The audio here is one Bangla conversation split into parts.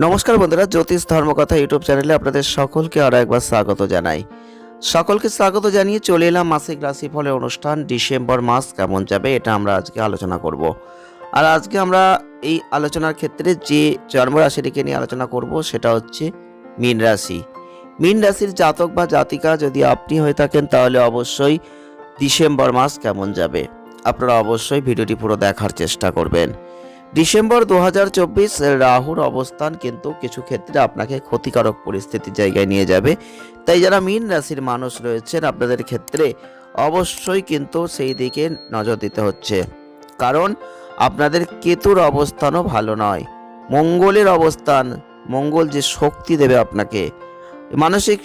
নমস্কার বন্ধুরা, জ্যোতিষ ধর্মকথা ইউটিউব চ্যানেলে আপনাদের সকলকে আরও একবার স্বাগত জানাই। সকলকে স্বাগত জানিয়ে চলে এলাম মাসিক রাশিফলের অনুষ্ঠান, ডিসেম্বর মাস কেমন যাবে এটা আমরা আজকে আলোচনা করব। আর আজকে আমরা এই আলোচনার ক্ষেত্রে যে জন্মরাশিটিকে নিয়ে আলোচনা করব সেটা হচ্ছে মীন রাশি। মীন রাশির জাতক বা জাতিকা যদি আপনি হয়ে থাকেন তাহলে অবশ্যই ডিসেম্বর মাস কেমন যাবে? আপনারা অবশ্যই ভিডিওটি পুরো দেখার চেষ্টা করবেন। ডিসেম্বর দু হাজার চব্বিশ, রাহুর অবস্থান কিন্তু কিছু ক্ষেত্রে আপনাকে ক্ষতিকারক পরিস্থিতির জায়গায় নিয়ে যাবে। তাই যারা মীন রাশির মানুষ রয়েছেন, আপনাদের ক্ষেত্রে অবশ্যই কিন্তু সেই দিকে নজর দিতে হচ্ছে। কারণ আপনাদের কেতুর অবস্থানও ভালো নয়। মঙ্গলের অবস্থান, মঙ্গল যে শক্তি দেবে আপনাকে, মানসিক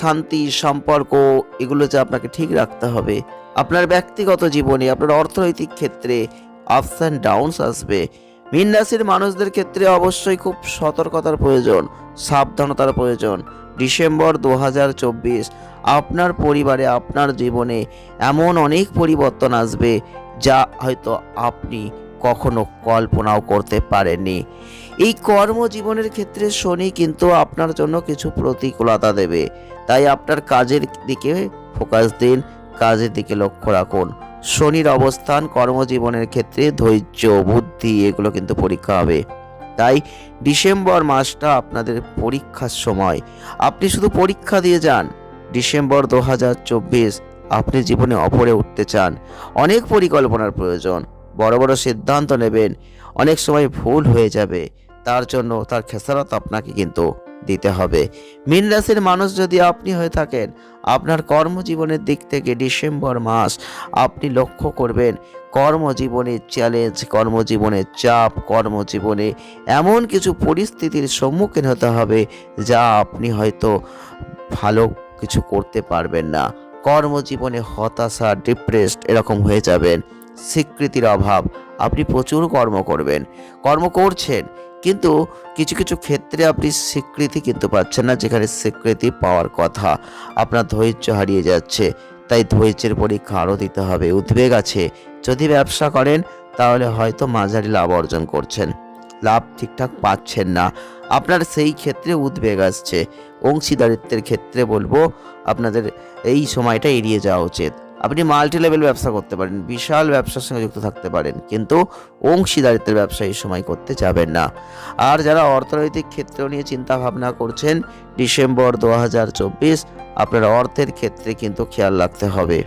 শান্তি, সম্পর্ক, এগুলো যে আপনাকে ঠিক রাখতে হবে। আপনার ব্যক্তিগত জীবনে, আপনার অর্থনৈতিক ক্ষেত্রে আপস অ্যান্ড ডাউনস আসবে। মীন রাশির মানুষদের ক্ষেত্রে অবশ্যই খুব সতর্কতার প্রয়োজন, সাবধানতার প্রয়োজন। ডিসেম্বর দু হাজার চব্বিশ, আপনার পরিবারে, আপনার জীবনে এমন অনেক পরিবর্তন আসবে যা হয়তো আপনি কখনো কল্পনাও করতে পারেননি। এই কর্মজীবনের ক্ষেত্রে শনি কিন্তু আপনার জন্য কিছু প্রতিকূলতা দেবে। তাই আপনার কাজের দিকে ফোকাস দিন, কাজের দিকে লক্ষ্য রাখুন। শনির অবস্থান, কর্মজীবনের ক্ষেত্রে ধৈর্য, বুদ্ধি, এগুলো কিন্তু পরীক্ষা হবে। তাই ডিসেম্বর মাসটা আপনাদের পরীক্ষার সময়। আপনি শুধু পরীক্ষা দিয়ে যান। ডিসেম্বর দু হাজার চব্বিশ, আপনি জীবনে অপরে উঠতে চান। অনেক পরিকল্পনার প্রয়োজন। বড় বড় সিদ্ধান্ত নেবেন। অনেক সময় ভুল হয়ে যাবে। তার জন্য, তার খেসারত আপনাকে কিন্তু দিতে হবে। মীন রাশির মানুষ যদি আপনি হয়ে থাকেন, আপনার কর্মজীবনের দিক থেকে ডিসেম্বর মাস আপনি লক্ষ্য করবেন, কর্মজীবনের চ্যালেঞ্জ কর্মজীবনের চাপ, কর্মজীবনে এমন কিছু পরিস্থিতির সম্মুখীন হতে হবে যা আপনি হয়তো ভালো কিছু করতে পারবেন না। কর্মজীবনে হতাশা ডিপ্রেসড এরকম হয়ে যাবেন। স্বীকৃতির অভাব, আপনি প্রচুর কর্ম করবেন। কর্ম করছেন কিন্তু কিছু কিছু ক্ষেত্রে আপনি স্বীকৃতি কিন্তু পাচ্ছেন না, যেখানে স্বীকৃতি পাওয়ার কথা। আপনার ধৈর্য হারিয়ে যাচ্ছে, তাই ধৈর্যের পরীক্ষা আরও দিতে হবে। উদ্বেগ আছে, যদি ব্যবসা করেন, তাহলে হয়তো মাঝারি লাভ অর্জন করছেন। লাভ ঠিকঠাক পাচ্ছেন না। আপনার সেই ক্ষেত্রে উদ্বেগ আসছে। অংশীদারিত্বের ক্ষেত্রে বলব, আপনাদের এই সময়টা এড়িয়ে যাওয়া উচিত। আপনি মাল্টি লেভেল ব্যবসা করতে পারেন, বিশাল ব্যবসার সঙ্গে যুক্ত থাকতে পারেন, কিন্তু অংশীদারিত্বের ব্যবসা এই সময় করতে যাবেন না। আর যারা অর্থনৈতিক ক্ষেত্র নিয়ে চিন্তা ভাবনা করছেন, ডিসেম্বর দু হাজার চব্বিশ আপনার অর্থের ক্ষেত্রে কিন্তু খেয়াল রাখতে হবে।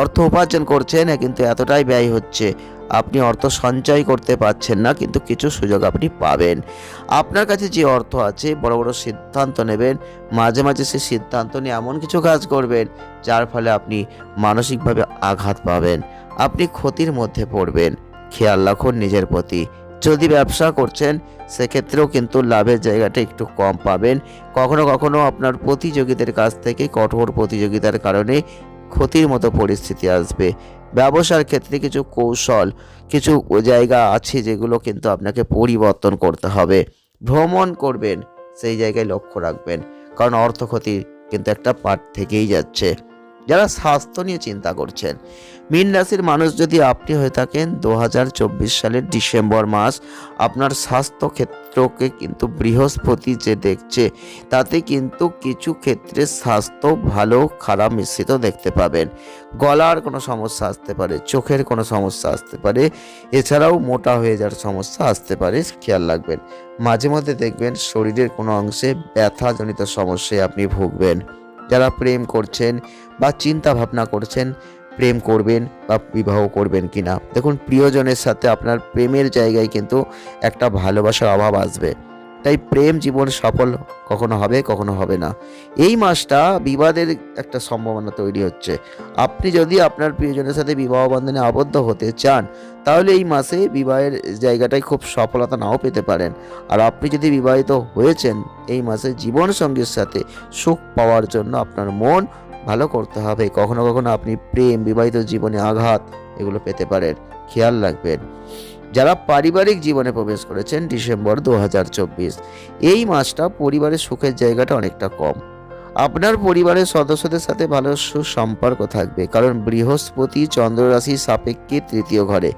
অর্থ উপার্জন করছেন, কিন্তু এতটাই ব্যয় হচ্ছে আপনি অর্থ সঞ্চয় করতে পারছেন না, কিন্তু কিছু সুযোগ আপনি পাবেন। আপনার কাছে যে অর্থ আছে, বড় বড় সিদ্ধান্ত নেবেন। মাঝে মাঝে সে সিদ্ধান্ত নিয়ে এমন কিছু কাজ করবেন, যার ফলে আপনি মানসিকভাবে আঘাত পাবেন। আপনি ক্ষতির মধ্যে পড়বেন। খেয়াল রাখুন নিজের প্রতি। যদি ব্যবসা করছেন, সেক্ষেত্রেও কিন্তু লাভের জায়গাটা একটু কম পাবেন। কখনো কখনো আপনার প্রতিযোগীদের কাছ থেকে কঠোর প্রতিযোগিতার কারণে ক্ষতির মতো পরিস্থিতি আসবে। ব্যবসার ক্ষেত্রে কিছু কৌশল, কিছু জায়গা আছে যেগুলো কিন্তু আপনাকে পরিবর্তন করতে হবে। ভ্রমণ করবেন, সেই জায়গায় লক্ষ্য রাখবেন, কারণ অর্থ ক্ষতি কিন্তু একটা পার্ট থেকেই যাচ্ছে। যারা স্বাস্থ্য নিয়ে চিন্তা করছেন। মীন রাশির মানুষ যদি আপনি হয়ে থাকেন দু হাজার চব্বিশ সালের ডিসেম্বর মাস আপনার স্বাস্থ্য ক্ষেত্রকে কিন্তু বৃহস্পতি যে দেখছে, তাতে কিন্তু কিছু ক্ষেত্রে স্বাস্থ্য ভালো, খারাপ মিশ্রিত দেখতে পাবেন। গলার কোনো সমস্যা আসতে পারে, চোখের কোনো সমস্যা আসতে পারে, এছাড়াও মোটা হয়ে যাওয়ার সমস্যা আসতে পারে, খেয়াল রাখবেন। মাঝে মধ্যে দেখবেন শরীরের কোনো অংশে ব্যথাজনিত সমস্যায় আপনি ভুগবেন। যারা প্রেম করছেন বা চিন্তা ভাবনা করছেন, প্রেম করবেন বা বিবাহ করবেন কিনা। দেখুন, প্রিয়জনের সাথে আপনার প্রেমের জায়গায় কিন্তু একটা ভালোবাসার অভাব আসবে। তাই প্রেম জীবন সফল কখনো হবে কখনো হবে না। এই মাসটা বিবাদের একটা সম্ভাবনা তৈরি হচ্ছে। আপনি যদি আপনার প্রিয়জনের সাথে বিবাহ বন্ধনে আবদ্ধ হতে চান, তাহলে এই মাসে বিবাহের জায়গাটায় খুব সফলতা নাও পেতে পারেন। আর আপনি যদি বিবাহিত হয়েছেন, এই মাসে জীবন সঙ্গীর সাথে সুখ পাওয়ার জন্য আপনার মন ভালো করতে হবে। কখনো কখনো আপনি প্রেম, বিবাহিত জীবনে আঘাত এগুলো পেতে পারেন। খেয়াল রাখবেন। যারা পারিবারিক জীবনে প্রবেশ করেছেন ডিসেম্বর দু হাজার চব্বিশ। এই মাসটা পরিবারের সুখের জায়গাটা অনেকটা কম। আপনার পরিবারের সদস্যদের সাথে ভালো সুসম্পর্ক থাকবে, কারণ বৃহস্পতি চন্দ্র রাশি সাপেক্ষে তৃতীয় ঘরে।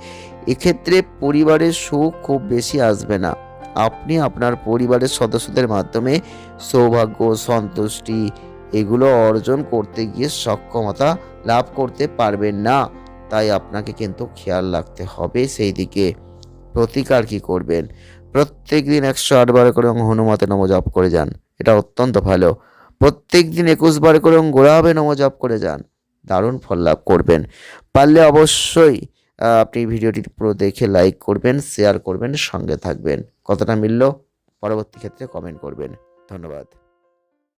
এক্ষেত্রে পরিবারের সুখ খুব বেশি আসবে না। আপনি আপনার পরিবারের সদস্যদের মাধ্যমে সৌভাগ্য, সন্তুষ্টি এগুলো অর্জন করতে গিয়ে সক্ষমতা লাভ করতে পারবেন না। তাই আপনাকে কিন্তু খেয়াল রাখতে হবে সেই দিকে। প্রতিকার কি করবেন? প্রত্যেক দিন একশো আটবার করে হনুমতে নম জপ করে যান। এটা অত্যন্ত ভালো। প্রত্যেক দিন একুশ বার করে গোড়াবে নম জপ করে যান। দারুণ ফল লাভ করবেন। পারলে অবশ্যই আপনি ভিডিওটি পুরো দেখে লাইক করবেন শেয়ার করবেন, সঙ্গে থাকবেন। কতটা মিলল? পরবর্তী ক্ষেত্রে কমেন্ট করবেন। ধন্যবাদ।